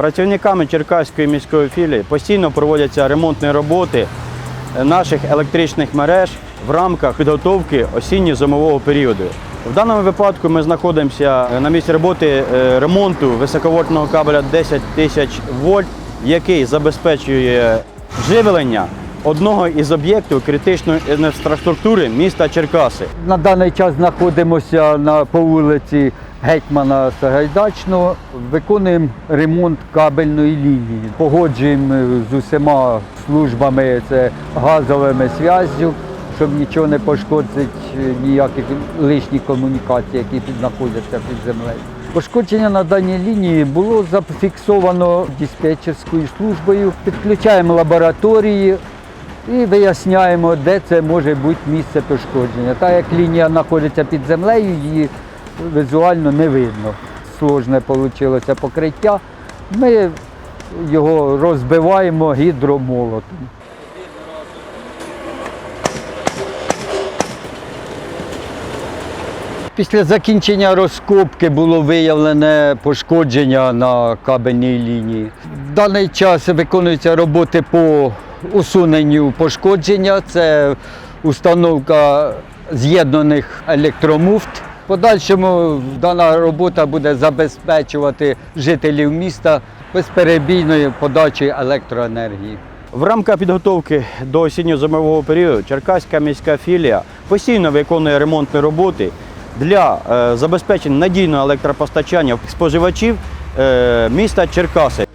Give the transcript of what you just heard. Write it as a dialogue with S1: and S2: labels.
S1: Працівниками Черкаської міської філії постійно проводяться ремонтні роботи наших електричних мереж в рамках підготовки осінньо-зимового періоду. В даному випадку ми знаходимося на місці роботи е, ремонту високовольтного кабеля 10 тисяч вольт, який забезпечує живлення одного із об'єктів критичної інфраструктури міста Черкаси.
S2: На даний час знаходимося на, по вулиці Гетьмана Сагайдачного. Виконуємо ремонт кабельної лінії. Погоджуємо з усіма службами це газовими зв'яззю, щоб нічого не пошкодить, ніяких лишніх комунікацій, які знаходяться під землею. Пошкодження на даній лінії було зафіксовано диспетчерською службою. Підключаємо лабораторії, і виясняємо, де це може бути місце пошкодження. Так як лінія знаходиться під землею, її візуально не видно. Сложне вийшло покриття. Ми його розбиваємо гідромолотом. Після закінчення розкопки було виявлене пошкодження на кабельній лінії. В даний час виконуються роботи по усуненню пошкодження. Це установка з'єднаних електромуфт. Подальшому дана робота буде забезпечувати жителів міста безперебійною подачею електроенергії.
S1: В рамках підготовки до осінньо-зимового періоду Черкаська міська філія постійно виконує ремонтні роботи для е, забезпечення надійного електропостачання споживачів е, міста Черкаси.